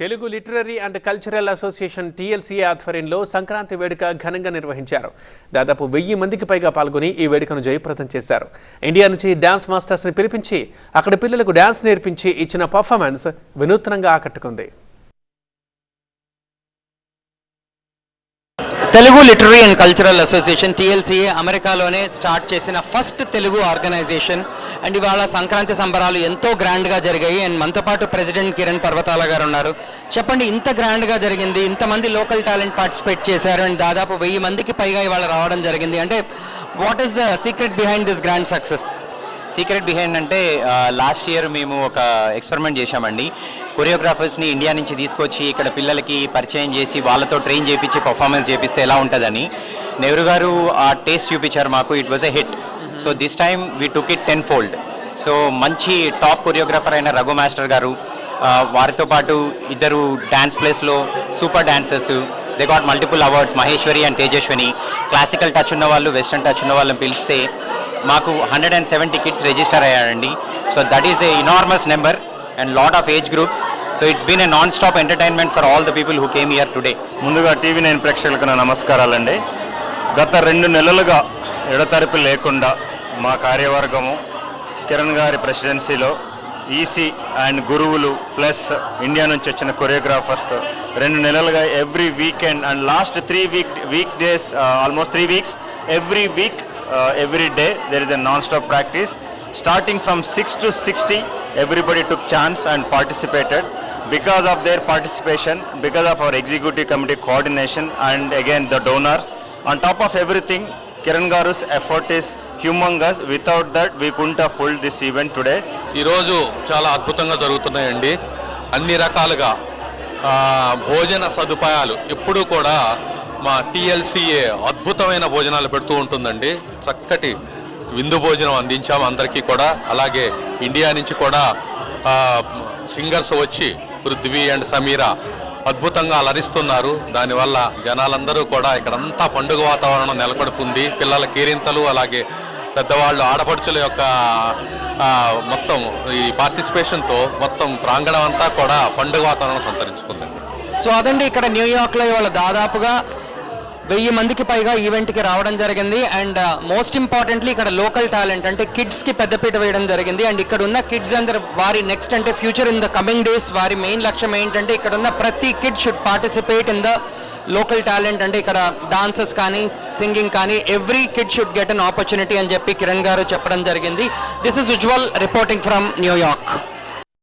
Telugu literary and cultural association TLC ఆధ్వర్యంలో సంక్రాంతి వేడుక ఘనంగా నిర్వహించారు. దాదాపు వెయ్యి మందికి పైగా పాల్గొని ఈ వేడుకను జయప్రదం చేశారు. ఇండియా నుంచి డ్యాన్స్ మాస్టర్స్ని పిలిపించి అక్కడి పిల్లలకు డ్యాన్స్ నేర్పించి ఇచ్చిన పర్ఫార్మెన్స్ వినూత్నంగా ఆకట్టుకుంది. Telugu literary and cultural association TLCA అమెరికాలోనే స్టార్ట్ చేసిన ఫస్ట్ తెలుగు ఆర్గనైజేషన్. అండ్ ఇవాళ సంక్రాంతి సంబరాలు ఎంతో గ్రాండ్గా జరిగాయి. అండ్ మనతో పాటు ప్రెసిడెంట్ కిరణ్ పర్వతాల గారు ఉన్నారు. చెప్పండి ఇంత గ్రాండ్గా జరిగింది. ఇంతమంది లోకల్ టాలెంట్ పార్టిసిపేట్ చేశారు. అండ్ దాదాపు వెయ్యి మందికి పైగా ఇవాళ రావడం జరిగింది. అంటే what is the secret behind this grand success secret behind అంటే లాస్ట్ ఇయర్ మేము ఒక ఎక్స్పెరిమెంట్ చేశామండి. కొరియోగ్రాఫర్స్ని ఇండియా నుంచి తీసుకొచ్చి ఇక్కడ పిల్లలకి పరిచయం చేసి వాళ్ళతో ట్రైన్ చేయించి పర్ఫార్మెన్స్ చేపిస్తే ఎలా ఉంటుందని. నెహ్రూ గారు ఆ టేస్ట్ చూపించారు మాకు. It was a hit so this time we took it ten fold so మంచి టాప్ కొరియోగ్రాఫర్ అయిన రఘు మాస్టర్ గారు వారితో పాటు ఇద్దరు డ్యాన్స్ ప్లేస్లో super dancers they got multiple awards Maheshwari and Tejaswini classical touch ఉన్న వాళ్ళు వెస్ట్రన్ టచ్ ఉన్న వాళ్ళని పిలిస్తే మాకు hundred and seven tickets register అయ్యారండి. So that is a enormous number and lot of age groups so it's been a non stop entertainment for all the people who came here today ముందుగా TV nine ప్రేక్షకులకు నా నమస్కారాలండి. గత రెండు నెలలుగా ఎడతెరపి లేకుండా మా కార్యవర్గము కిరణ్ గారి ప్రెసిడెన్సీలో ఈసీ అండ్ గురువులు ప్లస్ ఇండియా నుంచి వచ్చిన కొరియోగ్రాఫర్స్ రెండు నెలలుగా every weekend and last three week week days almost three weeks every week every day there is a non stop practice starting from six to sixty everybody took chance and participated because of their participation because of our executive committee coordination and again the donors on top of everything Kiran గారుస్ effort is humongous without that we couldn't have pulled this event ఈరోజు చాలా అద్భుతంగా జరుగుతున్నాయండి. అన్ని రకాలుగా భోజన సదుపాయాలు ఎప్పుడూ కూడా మా టీఎల్సీఏ అద్భుతమైన భోజనాలు పెడుతూ ఉంటుందండి. చక్కటి విందు భోజనం అందించాము అందరికీ కూడా. అలాగే ఇండియా నుంచి కూడా సింగర్స్ వచ్చి పృథ్వీ అండ్ సమీరా అద్భుతంగా అలరిస్తున్నారు. దానివల్ల జనాలందరూ కూడా ఇక్కడంతా పండుగ వాతావరణం నెలకొడుతుంది పిల్లల కేరింతలు అలాగే పెద్దవాళ్ళు ఆడపడుచుల యొక్క మొత్తం ఈ పార్టిసిపేషన్తో మొత్తం ప్రాంగణం అంతా కూడా పండుగ వాతావరణం సంతరించుకుంది. సో అదండి ఇక్కడ న్యూయార్క్లో ఇవాళ దాదాపుగా వెయ్యి మందికి పైగా ఈవెంట్కి రావడం జరిగింది. అండ్ uh, మోస్ట్ ఇంపార్టెంట్లీ ఇక్కడ లోకల్ టాలెంట్ అంటే కిడ్స్కి పెద్దపీట వేయడం జరిగింది. అండ్ ఇక్కడ ఉన్న కిడ్స్ అందరు వారి నెక్స్ట్ అంటే future in the coming days వారి మెయిన్ లక్ష్యం ఏంటంటే ఇక్కడ ఉన్న ప్రతి kid should participate in the local talent అంటే ఇక్కడ డాన్సెస్ కానీ సింగింగ్ కానీ every kid should get an opportunity అని చెప్పి కిరణ్ గారు చెప్పడం జరిగింది. This is Ujwal reporting from New York